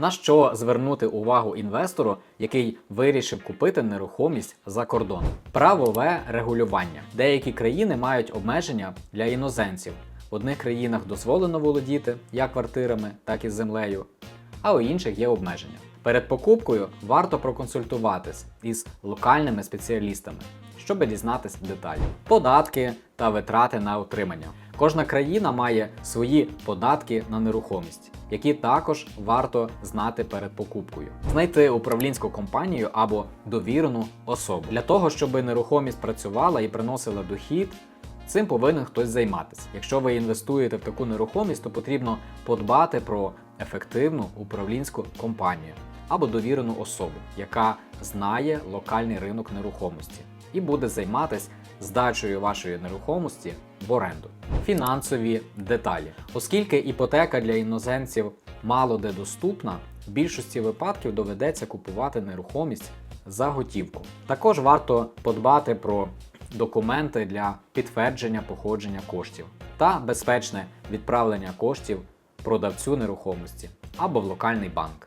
На що звернути увагу інвестору, який вирішив купити нерухомість за кордоном? Правове регулювання. Деякі країни мають обмеження для іноземців. В одних країнах дозволено володіти як квартирами, так і землею, а у інших є обмеження. Перед покупкою варто проконсультуватись із локальними спеціалістами, щоб дізнатися деталі. Податки та витрати на утримання. Кожна країна має свої податки на нерухомість, які також варто знати перед покупкою. Знайти управлінську компанію або довірену особу для того, щоб нерухомість працювала і приносила дохід. Цим повинен хтось займатися. Якщо ви інвестуєте в таку нерухомість, то потрібно подбати про ефективну управлінську компанію або довірену особу, яка знає локальний ринок нерухомості і буде займатися здачею вашої нерухомості в оренду. Фінансові деталі. Оскільки іпотека для іноземців мало де доступна, в більшості випадків доведеться купувати нерухомість за готівку. Також варто подбати про документи для підтвердження походження коштів та безпечне відправлення коштів продавцю нерухомості або в локальний банк.